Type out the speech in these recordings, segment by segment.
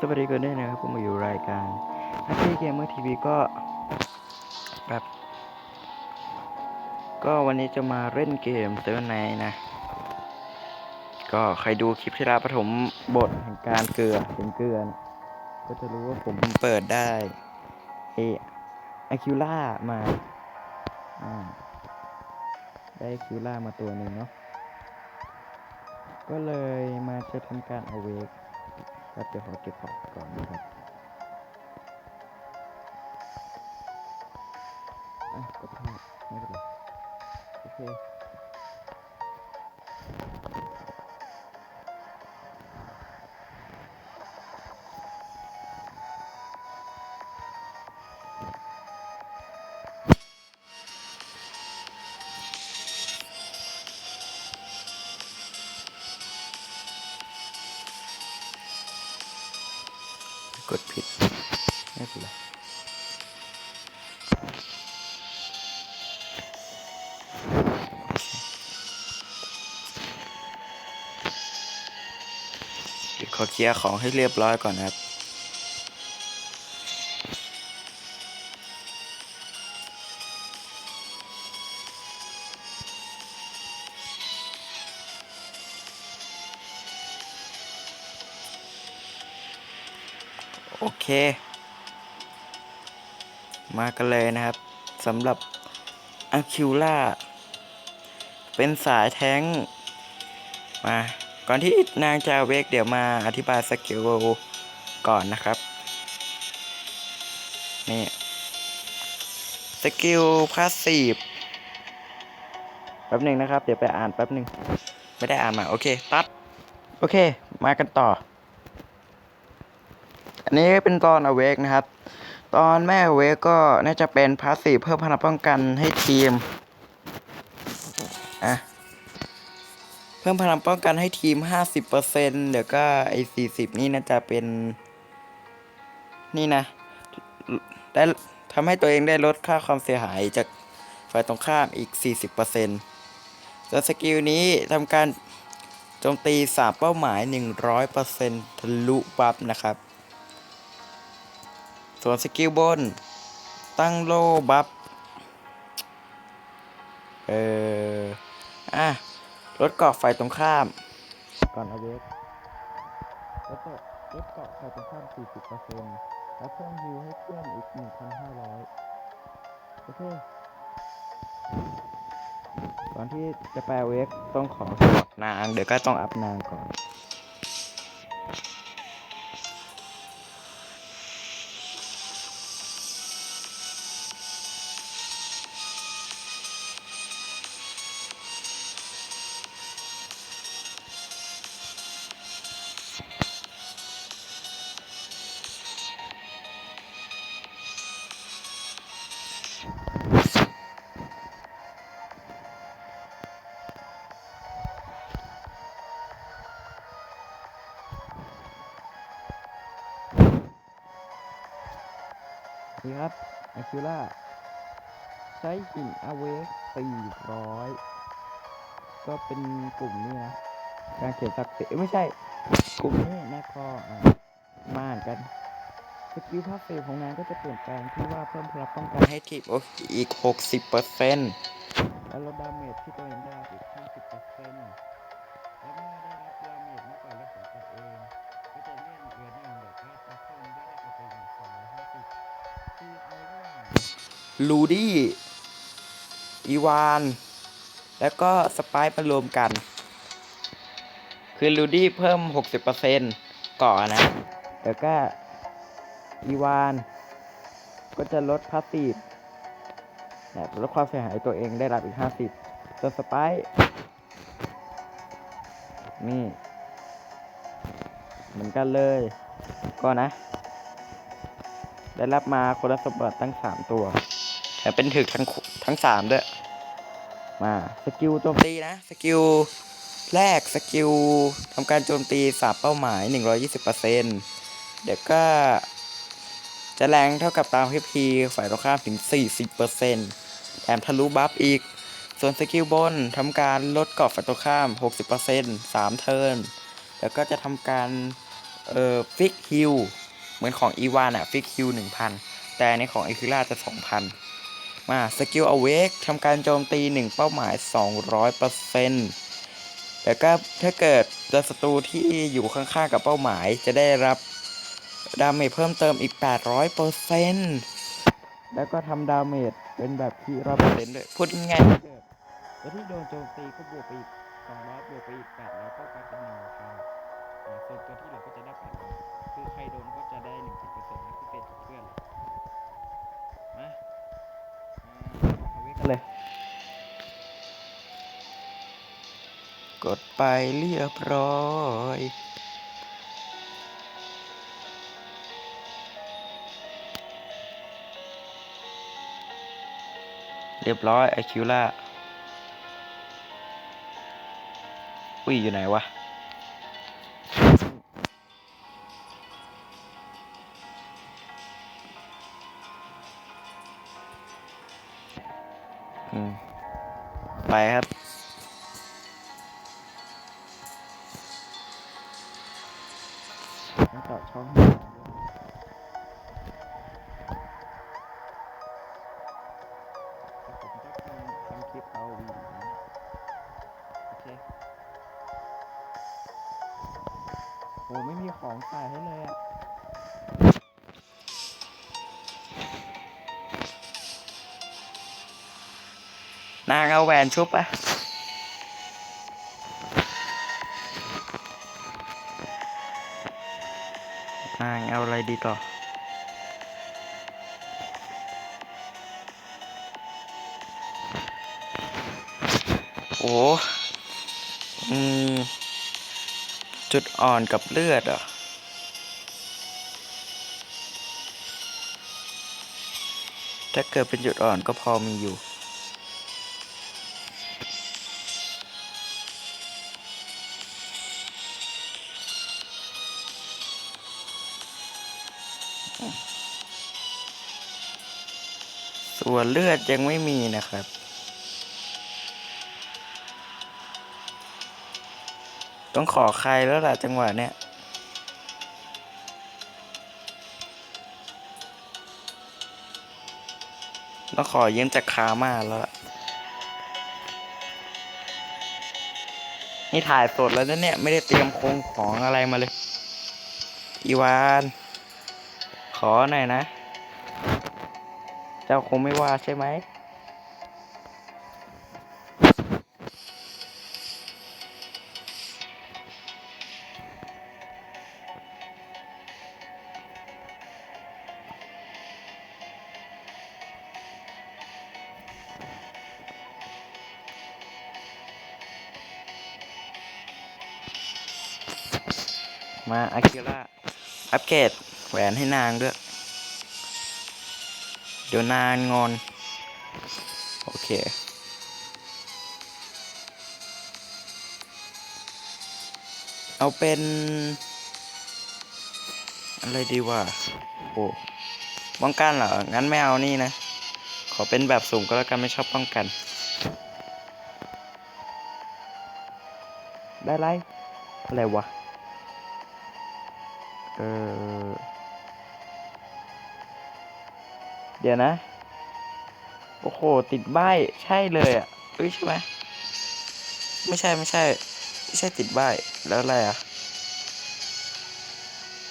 สวัสดีกันด้วยนะครับผมมาอยู่รายการนักเล่เกมเมอร์ทีวีก็แบบก็วันนี้จะมาเล่นเกมเซเว่นไนนะ ก็ใครดูคลิปที่แล้วปฐมบทแห่งการเกลือเป็นเกลือนะก็จะรู้ว่าผมเปิดได้เออคิวล่ามาอ่าได้คิวล่ามาตัวหนึ่งเนาะก็เลยมาจะทำการเอาเวก ครับเดี๋ยวขอเก็บของก่อนนะครับอะก็พลาดไม่เป็นไรโอเค กดผิดไม่เป็นไรเดี๋ยวขอเคลียร์ของให้เรียบร้อยก่อนนะครับ มากันเลยนะครับสำหรับอะคิวล่าเป็นสายแท้งมา ก่อนที่นางจะเวกเดี๋ยวมาอธิบายสกิลก่อนนะครับ นี่ สกิลพาสซีฟแป๊บหนึ่งนะครับ เดี๋ยวไปอ่านแป๊บหนึ่ง ไม่ได้อ่านมา โอเค ตัด โอเค มากันต่อ อันนี้เป็นตอนอเวกนะครับ ตอนแม่อเวกก็น่าจะเป็นพาสซีเพิ่มพลังป้องกันให้ทีมอะเพิ่มพลังป้องกันให้ทีม 50%เดี๋ยวก็ไอ้40 นี่น่าจะเป็น นี่นะ ได้ทำให้ตัวเองได้ลดค่าความเสียหายจากฝ่ายตรงข้ามอีก 40%ส่วนสกิลนี้ทำการโจมตีสามเป้าหมาย 100%ทะลุบัฟนะครับ ส่วนสกิลบน ตั้งโลบัฟ เอออะลดเกาะไฟตรงข้าม ก่อนเอาเวฟลดเกาะลดเกาะไฟตรงข้าม 40%แล้วเพิ่มฮิวให้เพื่อนอีก 1,500 โอเคก่อนที่จะไปเอาเวฟต้องขอสมัครนาง เดี๋ยวก็ต้องอัพนางก่อน นี่ครับอาคิล่าใช้หินอเวก400ก็เป็นกลุ่มนี้นะการเขียนสักเตไม่ใช่ กลุ่มนี้แม่คอมาอ่านกันสกิลภาพเฟของนางก็จะเปลี่ยนแปลงที่ว่าเพิ่มพลังป้องกันให้ทีมอีก 60%แล้วลดดาเมจที่ตัวเองได้รับอีก50%และเมื่อได้ ลูดี้อีวาน แล้วก็สไปร์มารวมกัน คือลูดี้เพิ่ม 60%ก่อนนะ แล้วก็อีวาน ก็จะลดพาสซีฟแลดความเสียหายตัวเองได้รับอีก 50ส่วนสไปร์นี่เหมือนกันเลย ก็นะ ได้รับมาคนละสมบัติตั้งสามตัว แถมเป็นถึกทั้งคุทั้งสามด้วย มาสกิลโจมตีนะ สกิลแรกสกิลทำการโจมตีสามเป้าหมาย 120%เดี๋ยวก็ จะแรงเท่ากับตามพีพีฝ่ายตรงข้ามถึง 40%แถมทะลุบัฟอีก ส่วนสกิลบนทำการลดเกราะฝ่ายตรงข้าม 60% 3 เทิร์นแล้วก็จะทำการเอ่อฟิกฮิลเหมือนของอีวานอะฟิกฮิลหนึ่งพันแต่อันนี้ของเอคิล่าจะสองพัน มาสกิลอเวกทำการโจมตีหนึ่งเป้าหมาย 200%แล้วก็ถ้าเกิดเจอศัตรูที่อยู่ข้างๆกับเป้าหมายจะได้รับดาเมจเพิ่มเติมอีก 800%แล้วก็ทำดาเมจเป็นแบบที่ร้อยเปอร์เซ็นต์ด้วยพูดง่ายๆถ้าเกิดแล้วที่โดนโจมตีก็บวกไปอีก200บวกไปอีก800ก็กลายเป็นหนึ่งพันอ่าส่วนตัวที่เหลือก็จะได้800คือใครโดนก็จะได้1%นะพิเศษกับเพื่อน เอาไว้กันเลย กดไปเรียบร้อยเรียบร้อยไอคิวล่า อุ้ย อยู่ไหนวะ ไปครับ แวนชุบปะนางเอาอะไรดีต่อโอ้อืม จุดอ่อนกับเลือดเหรอะ ถ้าเกิดเป็นจุดอ่อนก็พอมีอยู่ วนเลือดยังไม่มีนะครับ ต้องขอใครแล้วล่ะจังหวะเนี้ยต้องขอยืมจากคามาแล้วล่ะนี่ถ่ายสดแล้วนะเนี่ย ไม่ได้เตรียมโครงของอะไรมาเลย อีวาน ขอหน่อยนะ เจ้าคงไม่ว่าใช่ไหมมาอากิระอัปเกรดแหวนให้นางด้วย เดี๋ยวนานงอน โอเค เอาเป็น อะไรดีวะโอ้ป้องกันเหรอ งั้นไม่เอานี่นะ ขอเป็นแบบสุ่มก็แล้วกันไม่ชอบป้องกัน ได้ไรอะไรวะ เออ เดี๋ยวนะ โอ้โห ติดใบใช่เลยอะเอ้ยใช่ไหมไม่ใช่ไม่ใช่ไม่ใช่ติดใบแล้วอะไรอะ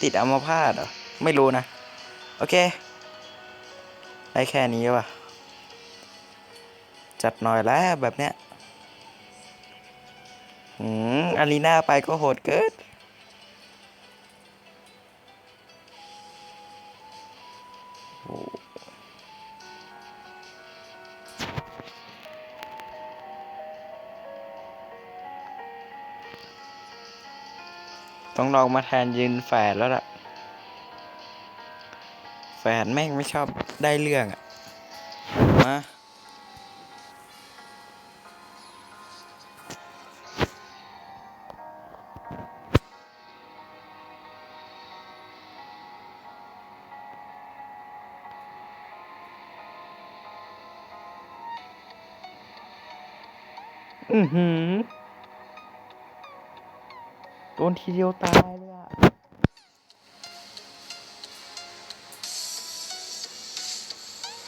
ติดอัมพาตเหรอ ไม่รู้นะ โอเค ได้แค่นี้ว่ะ จัดหน่อยแล้วแบบเนี้ยหืมอารีนาไปก็โหดเกินโอ้ ต้องลองมาแทนยืนแฝดแล้วล่ะ แฝดแม่งไม่ชอบได้เรื่องอะมาอือหือ ทีเดียวตายเลยอะ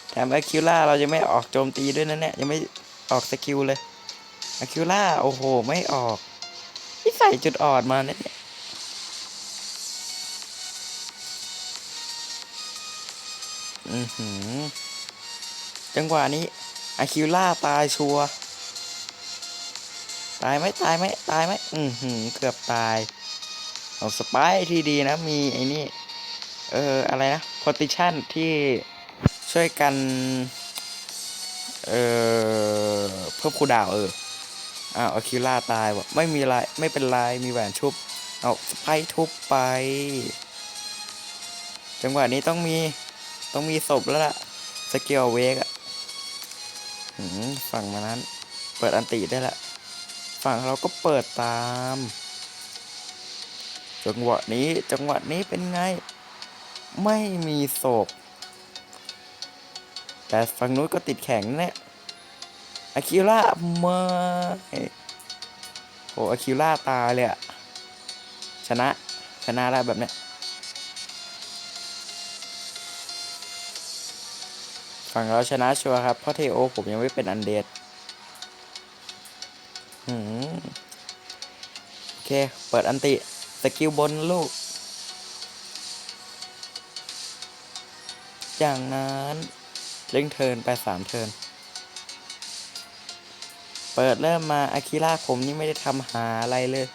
แถมอาคิวล่าเรายังไม่ออกโจมตีด้วยนะเนี่ยยังไม่ออกสกิลเลยอาคิวล่าโอ้โห ไม่ออกที่ใส่จุดอ่อนมาเนี่ยอือหือจังหวะนี้อาคิวล่าตายชัวตายไหมตายไหมตายไหมอือหือเกือบตาย เอาสไปร์ที่ดีนะ มีไอ้นี่ เอออะไรนะ position ที่ช่วยกัน เออเพิ่มคูดาวเอออ้าวอคิล่าตายวะไม่มีไรไม่เป็นไรมีแหวนชุบ เอาสไปทุบไป จังหวะนี้ต้องมีต้องมีศพแล้วล่ะ สเกลเวกอะหืมฝั่งมานั้น เปิดอันติได้ละ ฝั่งเราก็เปิดตาม จังหวะนี้จังหวะนี้เป็นไง ไม่มีศพ แต่ฝั่งนู้นก็ติดแข็งเนี่ยอะคิล่ามาโอ้อะคิล่าตายเลยอะชนะ ชนะแล้วแบบเนี้ยฝั่งเราชนะชัวร์ครับ เพราะเทโอผมยังไม่เป็นอันเดดหืมโอเค เปิดอันติ สกิลบนลูก จากนั้นเล่งเทิร์นไปสามเทิร์นเปิดเริ่มมาอากิระผมนี่ไม่ได้ทำหาอะไรเลย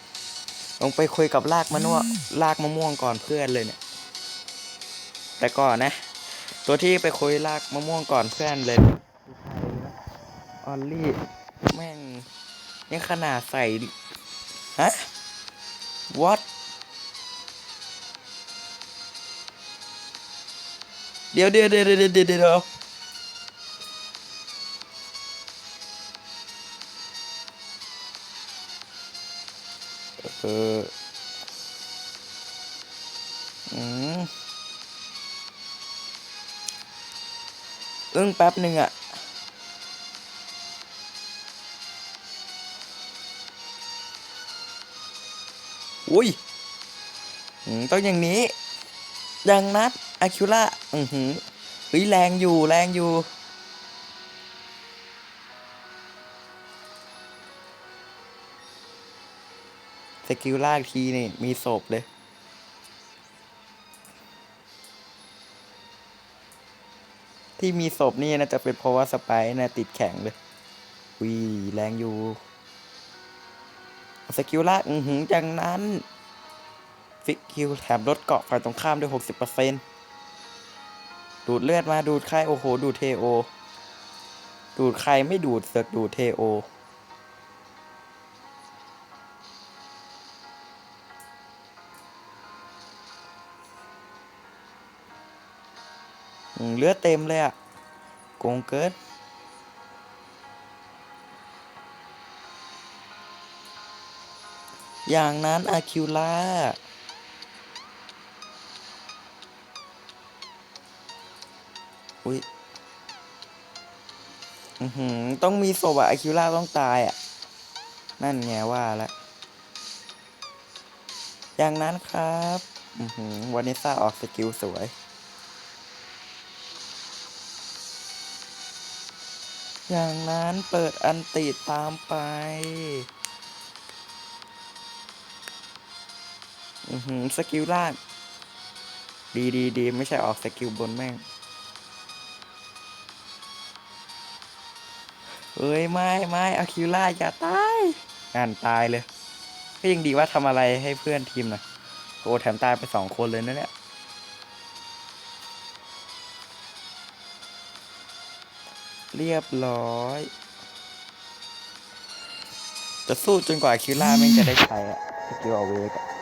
ลงไปคุยกับลากมะนวลากมะม่วงก่อนเพื่อนเลยเนี่ย แต่ก่อนนะ ตัวที่ไปคุยลากมะม่วงก่อนเพื่อนเลยออลลี่แม่งยังขนาดใส่ ฮะ what เดี๋ยวเดี๋ยวเดี๋ยวเดี๋ยวเดี๋ยวเดี๋ยวเอออืมอึ้งแป๊บหนึ่งอะอุ้ยอืมต้องอย่างนี้ อย่างนัดอะคิล่าอือหือเฮ้ยแรงอยู่แรงอยู่ สกิลลากทีนี่ มีศพเลยที่มีศพนี่นะจะเป็นเพราะว่าสไปร์นะติดแข็งเลยวีแรงอยู่ สกิลลากอือหือจากนั้น ฟิกคิวแถมลดเกาะฝ่ายตรงข้ามด้วย 60%ดูดเลือดมาดูดใครโอ้โห ดูดเทโอ ดูดใครไม่ดูดเสือกดูดเทโอ เลือดเต็มเลยอะโกงเกินอย่างนั้นอาคิวล่า อุ้ยอือหือ ต้องมีศพอะอาคิวล่าต้องตายอะนั่นไงว่าแล้วอย่างนั้นครับ อือหือวานิซ่าออกสกิลสวย อย่างนั้นเปิดอันติตามไป อือหือ สกิลล่าง ดีดีดีไม่ใช่ออกสกิลบนแม่ง เอ้ยไม่ไม่อาคิล่าอย่าตายงานตายเลยก็ยังดีว่าทำอะไรให้เพื่อนทีมหน่อยโอ้แถมตายไปสองคนเลยนะเนี่ยเรียบร้อย จะสู้จนกว่าคิล่าแม่งจะได้ใช้อะสกิลเอาเวกอะ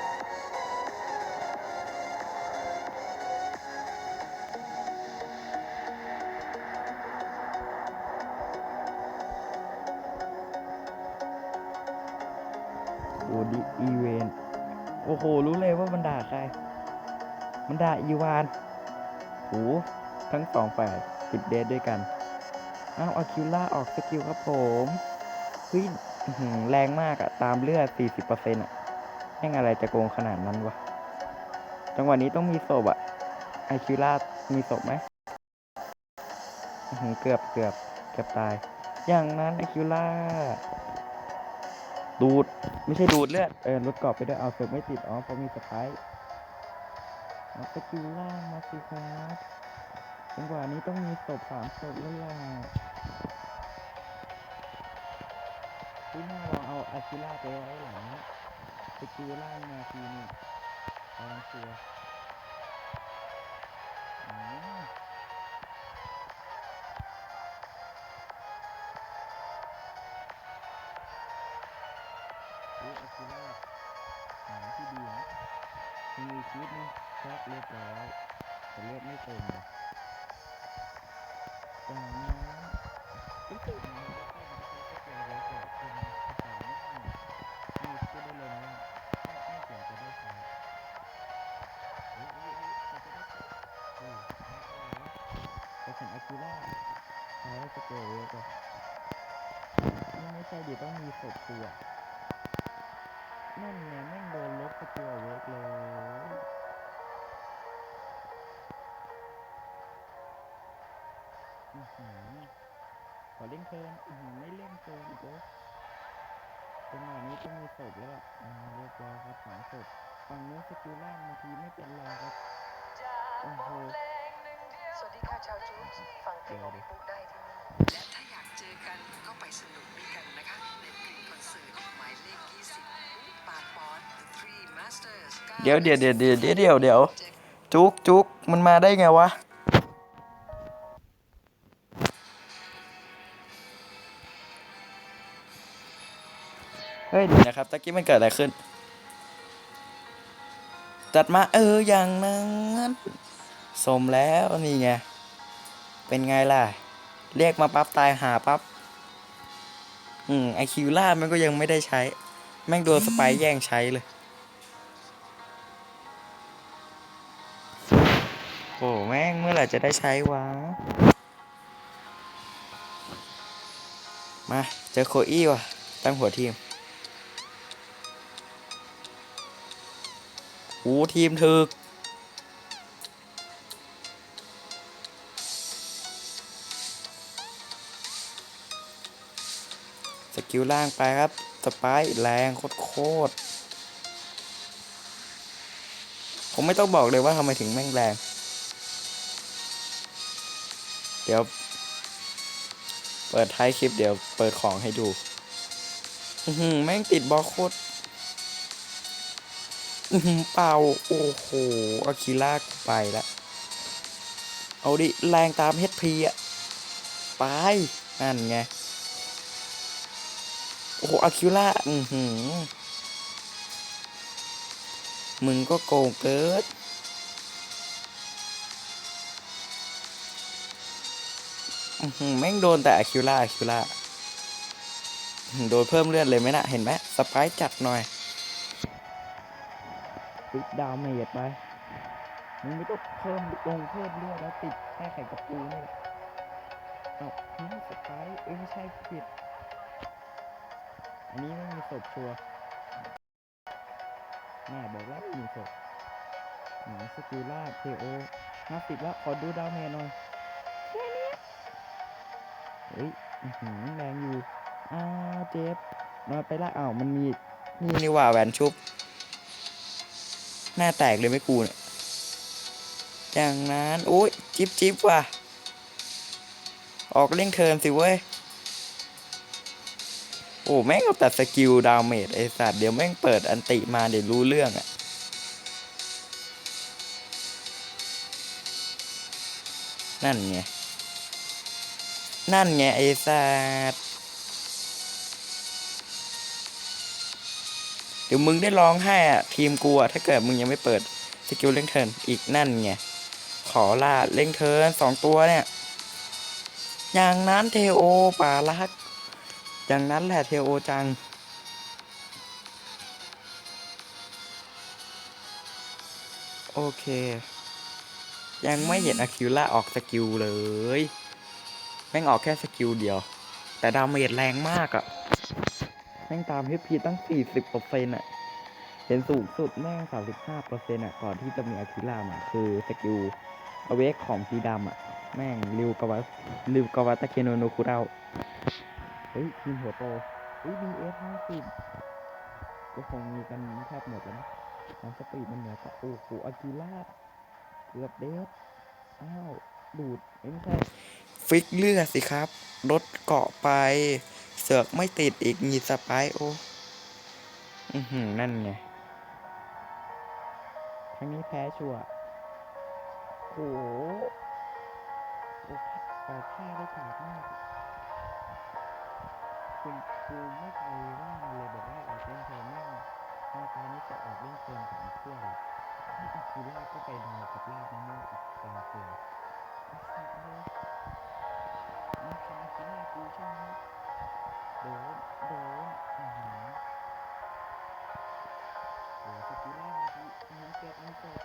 อ้โห รู้เลยว่ามันด่าใคร มันด่าอีวานโหทั้งสองฝ่ายติดเดทด้วยกันอ้าอาคิล่าออกสกิลครับผมเฮ้ยแรงมากอะตามเลือด 40%อะแม่งอะไรจะโกงขนาดนั้นวะ จังหวะนี้ต้องมีศพอะอาคิล่ามีศพไหมเกือบเกือบเกือบตาย อย่างนั้นไอคิวล่า ดูด ไม่ใช่ดูดเลือด เออลดกรอบไปด้วยเอาเสิร์ฟไม่ติด อ๋อเพราะมีสไปร์เอาสกิลล่างมาสิครับจังหวะนี้ต้องมีศพสามศพแล้วล่ะพี่น่าลองเอาอาคิล่าไปไว้หลังสกิลล่างมาทีนี่กำลังเชี แต่ฉันอาคิล่าใช้สเกลเยอะกว่านี่ไม่ใช่เดี๋ยวต้องมีศพตัวนั่นไงแม่งโดนลบสกิลเวิร์กเลยอือหือขอเล่นเทินอือหือไม่เล่นเทินอีกแล้วจังหวะนี้ต้องมีศพแล้วล่ะเรียบร้อยครับสองศพฝั่งนู้นสกิลล่างบางทีไม่เป็นไรครับ โอ้โห ชาวจูบฟังเพลงของปุ๊ได้ที่นี่และถ้าอยากเจอกันก็ไปสนุกด้วยกันนะคะในกรีนคอนเสิร์ตหมายเลข20ปาดปอน The Three Masters เดี๋ยวเดี๋ยวเดี๋ยวเดี๋ยวเดี๋ยวเดี๋ยวเดี๋ยวจุกจุกมันมาได้ไงวะเฮ้ยเดี๋ยวนะครับตะกี้มันเกิดอะไรขึ้น จัดมาเอออย่างนั้นสมแล้วนี่ไง เป็นไงล่ะ เรียกมาปั๊บตายหาปั๊บ อืมไอคิวล่ามันก็ยังไม่ได้ใช้ แม่งโดนสไปแย่งใช้เลย โอ้แม่งเมื่อไหร่จะได้ใช้วะ มา เจอโคอี้ว่ะ ตั้งหัวทีมโอ้ทีมถึก กิลล่างไปครับ สปร์แรงโคตรผมไม่ต้องบอกเลยว่าทำไมถึงแม่งแรง เดี๋ยว เปิดท้ายคลิปเดี๋ยวเปิดของให้ดูแม่งติดบอโคตรอือหือเป่า โอ้โหอาคิล่าไปละเอาดิ แรงตามเฮดพีอะไป นั่นไง อ้โหอาคิล่าอือหือ มึงก็โกงเกิด อือหือ แม่งโดนแต่อาคิล่าอาคิล่าโดนเพิ่มเลือดเลยไหมนะเห็นไหมสปร์จัดหน่อยปิดดาวเมจไป มึงไม่ต้องเพิ่มลงเพิ่มเลือดแล้วติดแค่ไข่กระปูนี่แหละเอาสปร์เอ้ยไม่ใช่ผิด อันนี้ไม่มีศพชัวร์แม่บอกแล้วม่มีศพหนีสกิลล่าเคโอห้าสิบแล้ว ขอดูดาวเมจหน่อยเฮ้ยอื้อหือแรงอยู่ อ้าวเจ็บมาไปละอ้าว มันมีนี่นี่ว่าแหวนชุบ หน้าแตกเลยไม่กูเนี่ยอย่างนั้น โอ้ย จิ๊บจิ๊บว่ะ ออกเล่งเทิร์นสิเว้ย โอ้แม่งเอาแต่สกิลดาเมจไอสัตว์เดี๋ยวแม่งเปิดอันติมาเดี๋ยวรู้เรื่องอะนั่นไง นั่นไงไอสัตว์เดี๋ยวมึงได้ร้องไห้อะทีมกูอะถ้าเกิดมึงยังไม่เปิดสกิลเล่งเทินอีกนั่นไง ขอลาเล่งเทินสองตัวเนี่ย อย่างนั้นเทโอป่ารัก อย่างนั้นแหละเทโอจัง โอเค ยังไม่เห็นอาคิวล่าออกสกิลเลย แม่งออกแค่สกิลเดียว แต่ดาเมจแรงมากอะ่ะ แม่งตาม HP ตั้ง 40เปอร์เซ็นต์อะ เห็นสูงสุดแม่ง 35เปอร์เซ็นต์อะ ก่อนที่จะมีอาคิล่ามาคือสกิลอเวกของพีดำอะ แม่งริวกาวะริวกาวะตะเคโนโนคุเรา เฮ้ยทีมหัวโตเฮ้ย BF ห้าสิบก็คงมีกันแทบหมดแล้วนะน้ำสปีดมันเหนือกว่าโอ้โหอากิล่าเกือบเดฟอ้าวดูดเอ้ยไม่ใช่ฟิกเลือดสิครับ รถเกาะไป เสือกไม่ติดอีกมีสไปร์โออือหือนั่นไงครั้งนี้แพ้ชัวร์โหโอ้ออกค่าได้ขาดมาก คุณครูไม่เคยว่ามันเลยบอกว่าออกเล่นเทอแม่งหน้าตานี่จะออกเล่นเกินสามขั้วเลยถ้าอาคิล่าก็ไปดาวกับลาบมะม่วงอีกตาเสือไอ้สัตว์เลยนี่คือาคิล่ากูใช่ไหมโดนโดนอือหือโอ้สกิล่ามาดีมันเกิดมันเกิด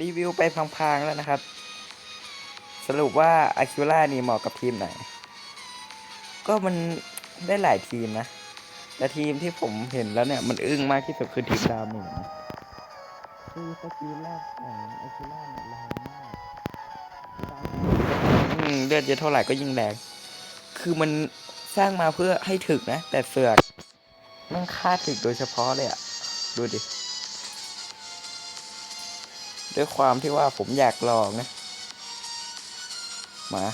รีวิวไปพังๆแล้วนะครับ สรุปว่าอาคิล่านี่เหมาะกับทีมไหน ก็มันได้หลายทีมนะ แต่ทีมที่ผมเห็นแล้วเนี่ย มันอึ้งมากที่สุดคือทีมดาวหนึ่งนะคือสกิลแรกของอาคิล่าเนี่ยแรงมากอืมเลือดเยอะเท่าไหร่ก็ยิ่งแรง คือมันสร้างมาเพื่อให้ถึกนะ แต่เสือกแมันฆ่าถึกโดยเฉพาะเลยอะดูดิ ด้วยความที่ว่าผมอยากลองนะ มา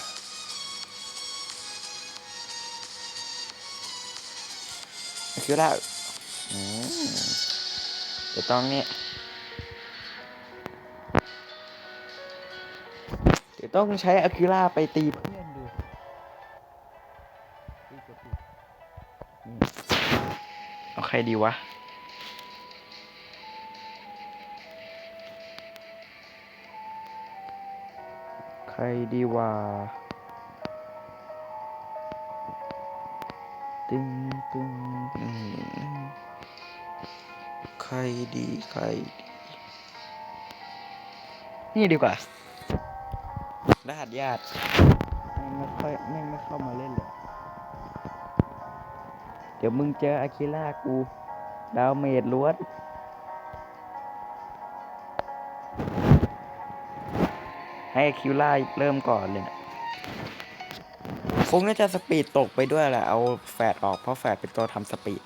คิวล่าอืมเดี๋ยวต้องเนี่ยเดี๋ยวต้องใช้อะคิล่าไปตีเพื่อนดูเอาใครดีวะ ดีวะตึงตึงอืมใครดีใครดี นี่ดีกว่า รหัสญาติแม่งไม่ค่อยแม่งไม่เข้ามาเล่นเลยเดี๋ยวมึงเจออาคิล่ากู ดาวเมดล้วน ให้คิวล่าเริ่มก่อนเลยนะคงน่าจะสปีดตกไปด้วยแหละ เอาแฟดออกเพราะแฟดเป็นตัวทำสปีด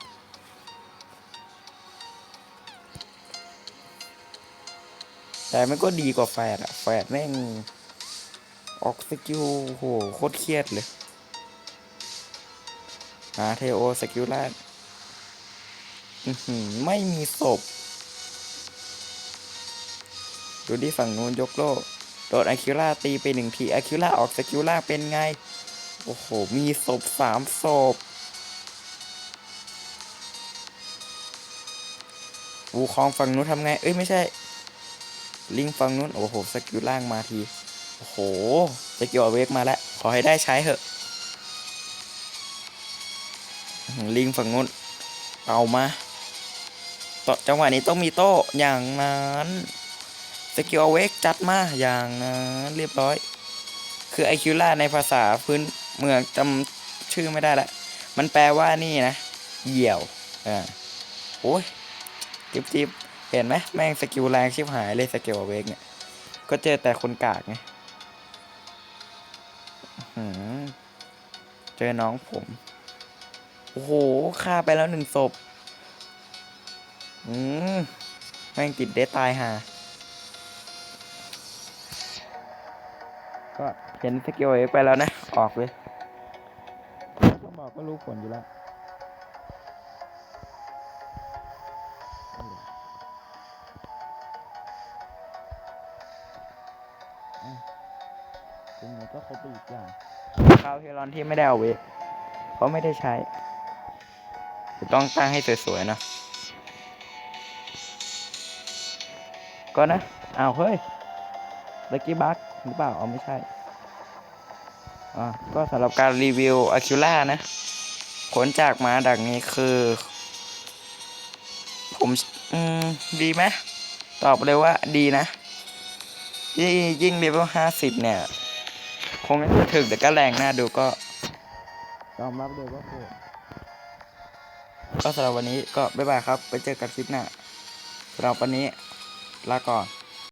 แต่มันก็ดีกว่าแฟดอะแฟดแม่ง ออกสกิลโหโคตรเครียดเลยหาเทโอสกิลแรกไม่มีศพ ดูดิฝั่งนู้นยกโลก โดนอาคิล่าตีไปหนึ่งทีอาคิล่าออกสกิลล่างเป็นไง โอ้โห มีศพสามศพวูคองฝั่งนู้นทำไง เอ้ย ไม่ใช่ ลิงฝั่งนู้น โอ้โห สกิลล่างมาที โอ้โห สกิลเวกมาแล้ว ขอให้ได้ใช้เถอะ ลิงฝั่งนู้น เอามาต่อจังหวะนี้ต้องมีโต้อย่างนั้น สกิลเวกจัดมาอย่างนั้นเรียบร้อย คือไอคิวล่าในภาษาพื้นเมืองจำชื่อไม่ได้ละ มันแปลว่านี่นะ เหยี่ยวอ่าโอ้ยจิบจิบเห็นไหมแม่งสกิลแรงชิบหายเลยสกิลเวกเนี่ย ก็เจอแต่คนกากไงเจอน้องผม โอ้โหฆ่าไปแล้วหนึ่งศพ อืม แม่งติดเดทตายห่า ก็เห็นสกิลเอ็กไปแล้วนะ ออกเลยต้องบอกก็รู้ผลอยู่แล้วอะตรงนี้ก็ครบไปอีกอย่างคราวเฮลอนที่ไม่ได้เอาเวกเพราะไม่ได้ใช้ต้องตั้งให้สวยๆเนอะก็นะอ้าวเฮ้ยลักกี้บัค หรือเปล่าเอาไม่ใช่อ่าก็สำหรับการรีวิวอะคิล่านะผลจากมาดักนี้คือ ผมอืมดีไหมตอบเลยว่าดีนะ ยิ่งยิ่งเลเวลห้าสิบเนี่ย คงไม่ถึงแต่ก็แรงน่าดูก็ยอมรับเลยว่าโหดก็สำหรับวันนี้ก็บ๊ายบายครับ ไปเจอกันคลิปหน้าสำหรับวันนี้ลาก่อน